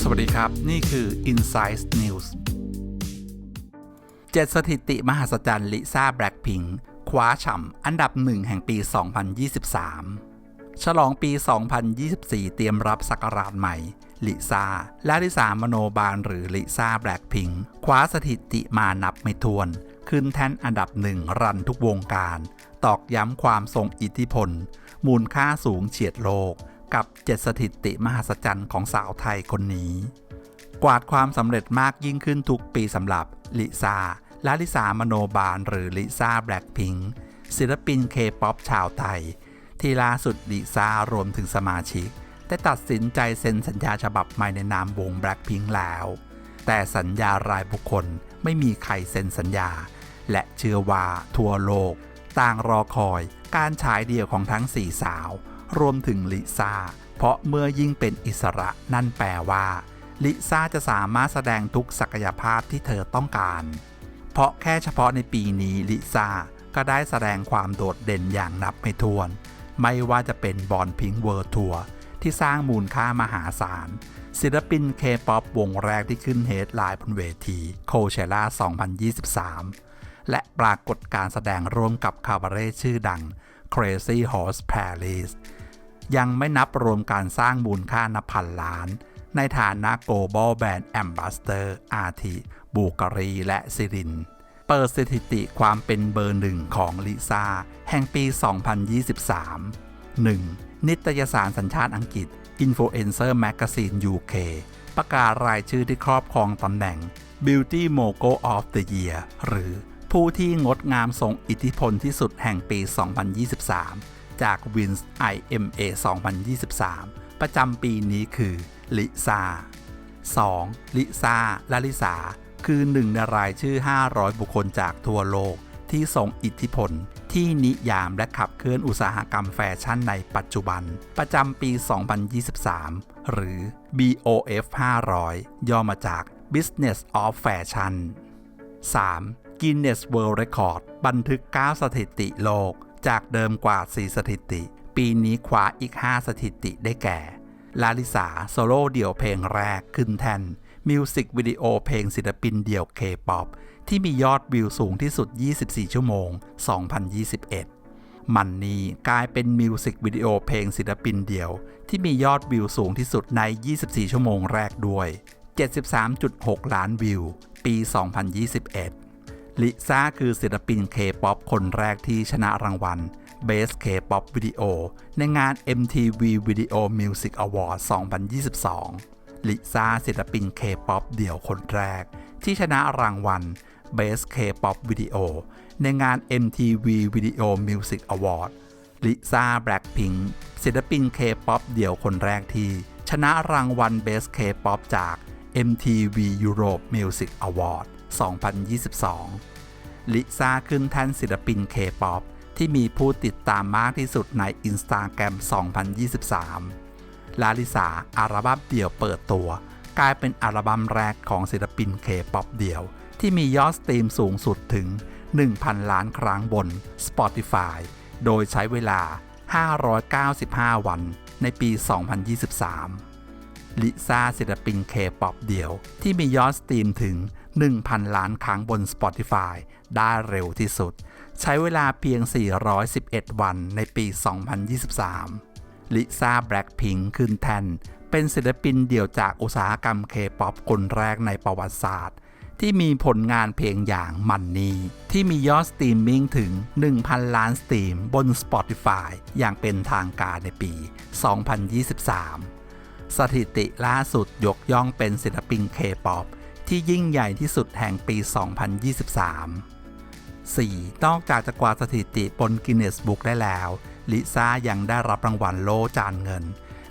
สวัสดีครับ นี่คือ Insight News เจ็ดสถิติมหัศจรรย์ลิซ่าแบล็คพิงคว้าฉ่ำอันดับหนึ่งแห่งปี 2023 ฉลองปี 2024 เตรียมรับศักราชใหม่ลิซ่าและลิสามโนบาลหรือลิซ่าแบล็คพิงคว้าสถิติมานับไม่ถ้วน ขึ้นแท่นอันดับหนึ่งรันทุกวงการ ตอกย้ำความทรงอิทธิพล มูลค่าสูงเฉียดโลก กับเจ็ดสถิติมหัศจรรย์ของสาวไทยคนนี้ กวาดความสำเร็จมากยิ่งขึ้นทุกปีสำหรับลิซ่าและลิซามโนบาลหรือลิซ่าแบล็คพิงศิลปินเคป๊อปชาวไทย ที่ล่าสุดลิซ่ารวมถึงสมาชิก ได้ตัดสินใจเซ็นสัญญาฉบับใหม่ในนามวงแบล็คพิงแล้ว แต่สัญญารายบุคคล ไม่มีใครเซ็นสัญญา และเชื่อว่าทั่วโลก ต่างรอคอยการฉายเดี่ยวของทั้งสี่สาว รวมถึงลิซ่า เพราะเมื่อยิ่งเป็นอิสระนั่นแปลว่าลิซ่าจะสามารถแสดงทุกศักยภาพที่เธอต้องการ เพราะแค่เฉพาะในปีนี้ลิซ่าก็ได้แสดงความโดดเด่นอย่างนับไม่ถ้วน ไม่ว่าจะเป็นบอลพิงเวิร์ทัวร์ที่สร้างมูลค่ามหาศาล ศิลปินเคป๊อปวงแรกที่ขึ้นเฮดไลน์บนเวทีโคเชล่า 2023 และปรากฏการแสดงร่วมกับคาบาเร่ชื่อดัง Crazy Horse Paris ยังไม่นับรวมการสร้างมูลค่านับพันล้าน ในฐานะ Global Brand Ambassador อาทิบูการีและซิริน เปิดสถิติความเป็นเบอร์หนึ่งของลิซ่าแห่งปี 2023 1. นิตยสารสัญชาติอังกฤษ Influencer Magazine UK ประกาศรายชื่อที่ครอบครองตำแหน่ง Beauty Mogul of the Year หรือผู้ที่งดงามทรงอิทธิพลที่สุดแห่งปี 2023 จาก Wins IMA 2023 ประจำปีนี้คือลิซา 2. ลิซาและลิสา คือหนึ่งในรายชื่อ 500 บุคคลจากทั่วโลกที่ทรงอิทธิพล ที่นิยามและขับเคลื่อนอุตสาหกรรมแฟชั่นในปัจจุบัน ประจำปี 2023 หรือ BOF 500 ย่อมาจาก Business of Fashion 3. Guinness World Record บันทึก 9 สถิติโลก จากเดิมกว่า 4 สถิติ ปีนี้คว้าอีก 5 สถิติได้แก่ ลาลิสาโซโล่เดี่ยวเพลงแรกขึ้นแทนมิวสิกวิดีโอเพลงศิลปินเดี่ยวเคป๊อป ที่มียอดวิวสูงที่สุด 24 ชั่วโมง 2021 มันนี้กลายเป็นมิวสิกวิดีโอเพลงศิลปินเดียว ที่มียอดวิวสูงที่สุดใน 24 ชั่วโมงแรกด้วย 73.6 ล้านวิว ปี 2021 ลิซ่าคือศิลปินเคป๊อปคนแรกที่ชนะรางวัล Best K-pop Video ในงาน MTV Video Music Award 2022 ลิซ่าศิลปิน K-pop เดี่ยวคนแรก ที่ชนะรางวัล Best K-pop Video ในงาน MTV Video Music Award ลิซ่าแบล็คพิงศิลปิน K-pop เดี่ยวคนแรกที่ ชนะรางวัล Best K-pop จาก MTV Europe Music Award 2022 ลิซ่าขึ้นแท่นศิลปิน K-pop ที่มีผู้ติดตามมากที่สุดใน Instagram 2023 ลาลิสาอัลบั้มเดี่ยวเปิดตัว กลายเป็นอัลบั้มแรกของศิลปินเคป๊อปเดี่ยว ที่มียอดสตรีมสูงสุดถึง 1,000 ล้านครั้งบน Spotify โดยใช้เวลา 595 วันในปี 2023 ลิซ่าศิลปินเคป๊อปเดี่ยว ที่มียอดสตรีมถึง 1,000 ล้านครั้งบน Spotify ได้เร็วที่สุด ใช้เวลาเพียง 411 วันในปี 2023 ลิซ่าแบล็คพิงขึ้นแทน เป็นศิลปินเดี่ยวจากอุตสาหกรรมเคป๊อปคนแรกในประวัติศาสตร์ ที่มีผลงานเพลงอย่างมันนีที่มียอดสตรีมมิ่งถึง 1,000 ล้านสตรีมบน Spotify อย่างเป็นทางการในปี 2023 สถิติล่าสุดยกย่องเป็นศิลปินเคป๊อปที่ยิ่งใหญ่ที่สุดแห่งปี 2023 4. นอกจากจะกวาดสถิติบนกินเนสบุ๊กได้แล้ว ลิซ่ายังได้รับรางวัลโล่จานเงิน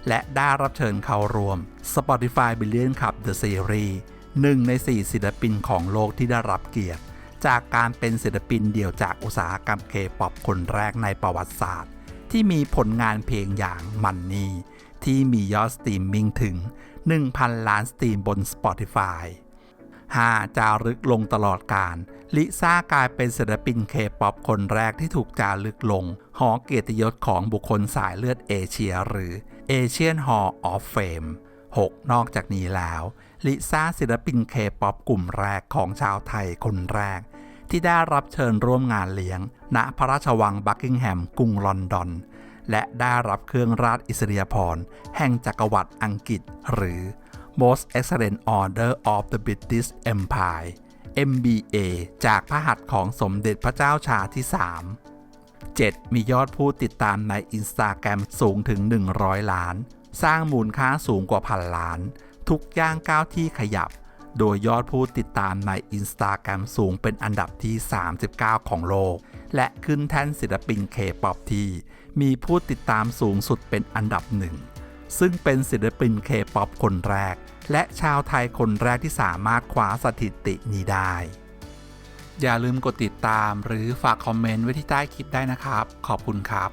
และได้รับเชิญเข้าร่วม Spotify Billion Cup The Series หนึ่งใน 4 ศิลปินของโลกที่ได้รับเกียรติ จากการเป็นศิลปินเดี่ยวจากอุตสาหกรรมเคป๊อปคนแรกในประวัติศาสตร์ ที่มีผลงานเพลงอย่างมันนี่ที่มียอดสตรีมมิ่งถึง 1,000 ล้านสตรีมบน Spotify 5. จารึกลงตลอดการ ลิซ่ากลายเป็นศิลปินเคป๊อปคนแรกที่ถูกจารึกลง หอเกียรติยศของบุคคลสายเลือดเอเชียหรือ Asian Hall of Fame 6. นอกจากนี้แล้ว ลิซ่าศิลปินเคป๊อปกลุ่มแรกของชาวไทยคนแรก ที่ได้รับเชิญร่วมงานเลี้ยง ณพระราชวังบักกิงแฮมกรุงลอนดอน และได้รับเครื่องราชอิสริยาภรณ์แห่งจักรวรรดิอังกฤษ หรือ Most Excellent Order of the British Empire MBA จากพระหัตถ์ของสมเด็จพระเจ้าชาที่ 3 7. มียอดผู้ติดตามใน Instagram สูงถึง 100 ล้าน สร้างมูลค่าสูงกว่าพันล้าน ทุกย่างก้าวที่ขยับ โดยยอดผู้ติดตามใน Instagram สูงเป็นอันดับที่ 39 ของโลก และขึ้นแท่นศิลปินเคป๊อปที่ มีผู้ติดตามสูงสุดเป็นอันดับหนึ่ง ซึ่งเป็นศิลปินเคป๊อปคนแรก และชาวไทยคนแรกที่สามารถคว้าสถิตินี้ได้ อย่าลืมกดติดตามหรือฝากคอมเมนต์ไว้ที่ใต้คลิปได้นะครับ ขอบคุณครับ